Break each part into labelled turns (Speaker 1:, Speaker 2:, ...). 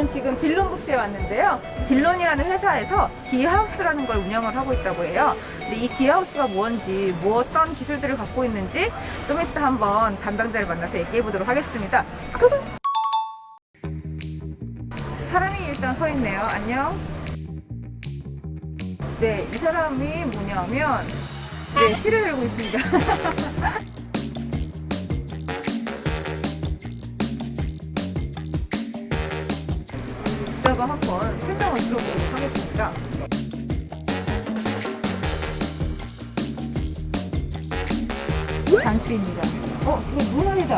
Speaker 1: 저는 지금 딜론 부스에 왔는데요. 딜론이라는 회사에서 디하우스라는 걸 운영을 하고 있다고 해요. 근데 이 디하우스가 뭔지, 뭐 어떤 기술들을 갖고 있는지 좀 이따 한번 담당자를 만나서 얘기해 보도록 하겠습니다. 사람이 일단 서 있네요. 안녕. 네, 이 사람이 뭐냐면 네, 실을 들고 있습니다. 한번 설명을 들어보도록 하겠습니다. 단추입니다. 어, 이거 문어이다.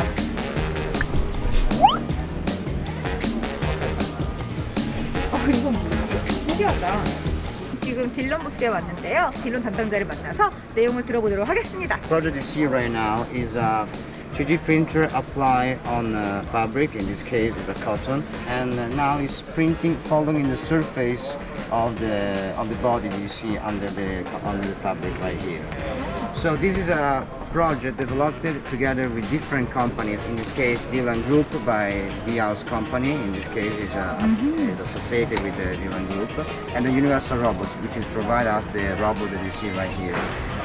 Speaker 1: 어, 이건 뭐지? 신기하다. 지금 딜런 부스에 왔는데요. 딜런 담당자를 만나서 내용을 들어보도록 하겠습니다.
Speaker 2: project you see right now is a 3D printer applied on uh, fabric, in this case is a cotton, and uh, now it's printing following in the surface of the of the body you see under the under the fabric right here. So this is a project developed together with different companies. In this case, Dylan Group by the House Company. In this case, is, uh, is associated with the Dylan Group, and the Universal Robots, which is provide us the robot that you see right here.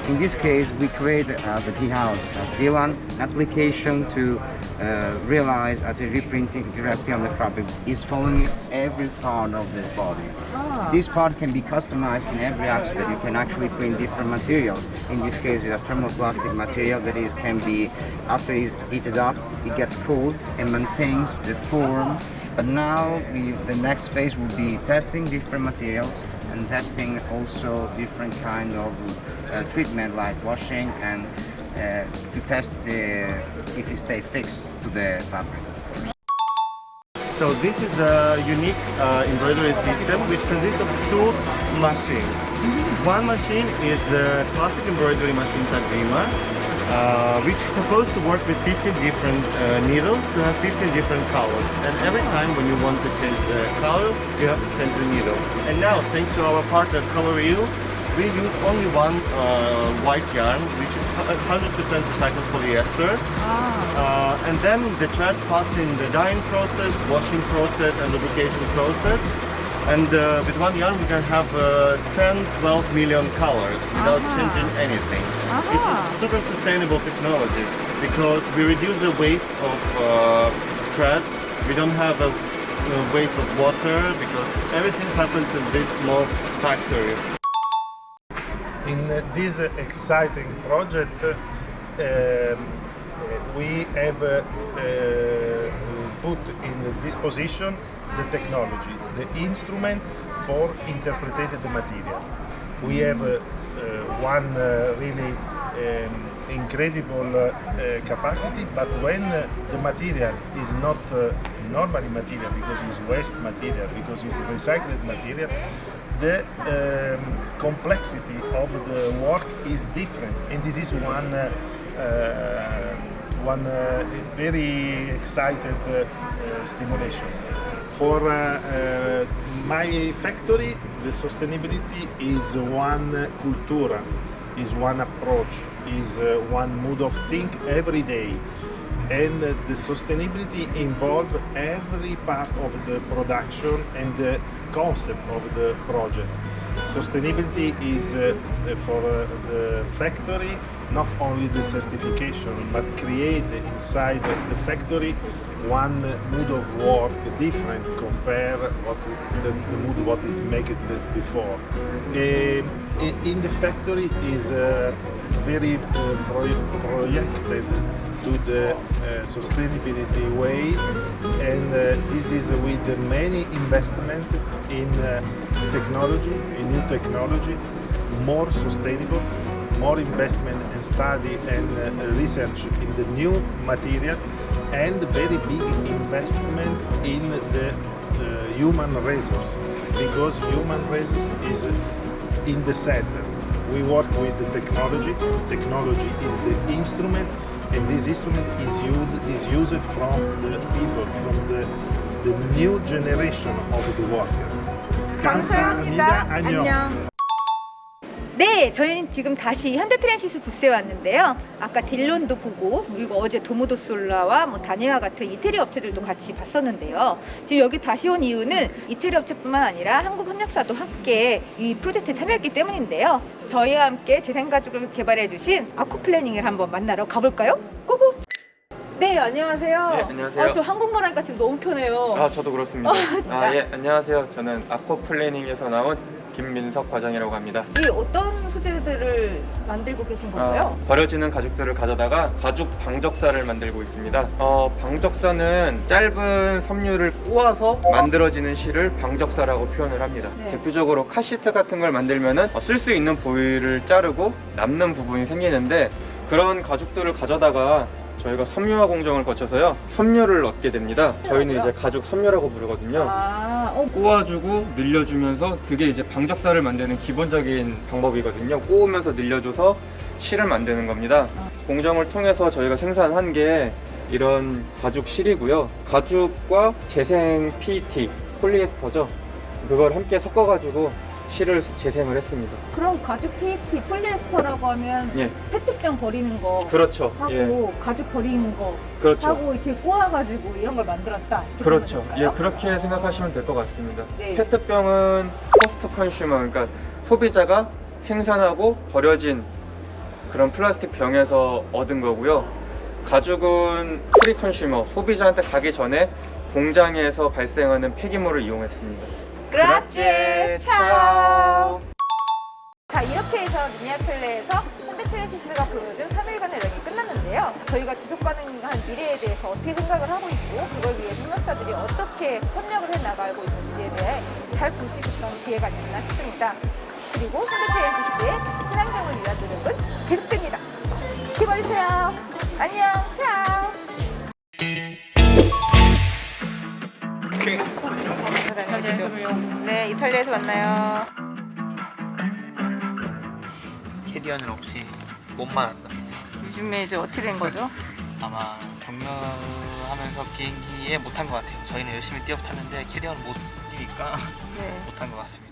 Speaker 2: In this case, we create as a D-House, as Dylan, an application to uh, realize that the reprinting directly on the fabric is following every part of the body. This part can be customized in every aspect. You can actually print different materials. In this case, it's a thermoplastic material that is, can be, after it's heated up, it gets cooled and maintains the form. But now the next phase will be testing different materials and testing also different kind of uh, treatment like washing and uh, to test the if it stay fixed to the fabric.
Speaker 3: So this is a unique uh, embroidery system which consists of two machines. One machine is the classic embroidery machine Tajima, uh, which is supposed to work with 15 different uh, needles to have 15 different colors. And every time when you want to change the color, you have to change the needle. And now, thanks to our partner Color You, we use only one uh, white yarn, which is 100% recycled polyester. Uh, and then the thread pass in the dyeing process, washing process, and lubrication process. And uh, with one yarn, we can have uh, 10, 12 million colors without
Speaker 1: Aha.
Speaker 3: changing anything. It's a super sustainable technology because we reduce the waste of uh, threads. We don't have a waste of water because everything happens in this small factory.
Speaker 4: In uh, this uh, exciting project, uh, um, uh, we have uh, uh, put in disposition the technology, the instrument for interpreted material. We have uh, uh, one uh, really um, incredible uh, capacity, but when uh, the material is not uh, normally material because it's waste material, because it's recycled material, the um, complexity of the work is different, and this is one one uh, very excited uh, uh, stimulation. For uh, uh, my factory, the sustainability is one cultura, is one approach, is uh, one mood of think every day and the sustainability involve every part of the production and the concept of the project. Sustainability is uh, for uh, the factory not only the certification but create inside the factory one mood of work different compare what the, the mood what is made before. I- in the factory is uh, very uh, pro- projected to the uh, sustainability way and uh, this is with many investment in uh, technology in new technology more sustainable more investment and study and uh, research in the new material and very big investment in the uh, human resource because human resource is in the center we work with the technology. Technology is the instrument, and this instrument is used is used from the people, from the the new generation of the worker.
Speaker 1: 감사합니다.
Speaker 4: 안녕.
Speaker 1: 네, 저희는 지금 다시 현대트랜시스 부스에 왔는데요. 아까 딜론도 보고 그리고 어제 도모도솔라와 뭐 다니와 같은 이태리 업체들도 같이 봤었는데요. 지금 여기 다시 온 이유는 이태리 업체뿐만 아니라 한국 협력사도 함께 이 프로젝트에 참여했기 때문인데요. 저희와 함께 재생가죽을 개발해 주신 아쿠플래닝을 한번 만나러 가볼까요? 고고! 네, 안녕하세요.
Speaker 5: 네, 안녕하세요.
Speaker 1: 아, 저 한국말 하니까 지금 너무 편해요.
Speaker 5: 아 저도 그렇습니다. 아 예 안녕하세요. 저는 아코 플래닝에서 나온 김민석 과장이라고 합니다.
Speaker 1: 이 어떤 소재들을 만들고 계신 건가요?
Speaker 5: 아, 버려지는 가죽들을 가져다가 가죽 방적사를 만들고 있습니다. 어, 방적사는 짧은 섬유를 꼬아서 만들어지는 실을 방적사라고 표현을 합니다.
Speaker 1: 네.
Speaker 5: 대표적으로 카시트 같은 걸 만들면은 쓸 수 있는 부위를 자르고 남는 부분이 생기는데 그런 가죽들을 가져다가 저희가 섬유화 공정을 거쳐서요 섬유를 얻게 됩니다. 저희는 이제 가죽 섬유라고 부르거든요.
Speaker 1: 아, 어,
Speaker 5: 꼬아주고 늘려주면서 그게 이제 방적사를 만드는 기본적인 방법이거든요. 꼬우면서 늘려줘서 실을 만드는 겁니다. 공정을 통해서 저희가 생산한 게 이런 가죽 실이고요. 가죽과 재생 PET, 폴리에스터죠. 그걸 함께 섞어가지고 실을 재생을 했습니다.
Speaker 1: 그럼 가죽 PET 폴리에스터라고 하면
Speaker 5: 예,
Speaker 1: 페트병 버리는 거
Speaker 5: 그렇죠.
Speaker 1: 하고
Speaker 5: 예,
Speaker 1: 가죽 버리는 거
Speaker 5: 그렇죠.
Speaker 1: 하고 이렇게 꼬아가지고 이런 걸 만들었다. 이렇게
Speaker 5: 그렇죠. 예? 그렇게 생각하시면 될 것 같습니다.
Speaker 1: 네.
Speaker 5: 페트병은 포스트 컨슈머, 그러니까 소비자가 생산하고 버려진 그런 플라스틱 병에서 얻은 거고요. 가죽은 프리 컨슈머, 소비자한테 가기 전에 공장에서 발생하는 폐기물을 이용했습니다.
Speaker 1: 그라zie,
Speaker 5: 차오.
Speaker 1: 자 이렇게 해서 미니아펠레에서 현대트랜시스가 보여준 3일간의 여행이 끝났는데요. 저희가 지속 가능한 미래에 대해서 어떻게 생각을 하고 있고 그걸 위해 협력사들이 어떻게 협력을 해 나가고 있는지에 대해 잘 볼 수 있었던 기회가 아니었나 싶습니다. 그리고 현대트랜시스의 친환경을 위한 노력은 계속됩니다. 지켜봐주세요. 안녕, 네, 이탈리아에서 만나요.
Speaker 6: 캐리어는 없이 못 만났다.
Speaker 1: 요즘에 이제 어떻게 된 거죠?
Speaker 6: 아마 경유하면서 비행기에 못한 것 같아요. 저희는 열심히 뛰어 탔는데 캐리어는 못 뛰니까
Speaker 1: 네.
Speaker 6: 못한 것 같습니다.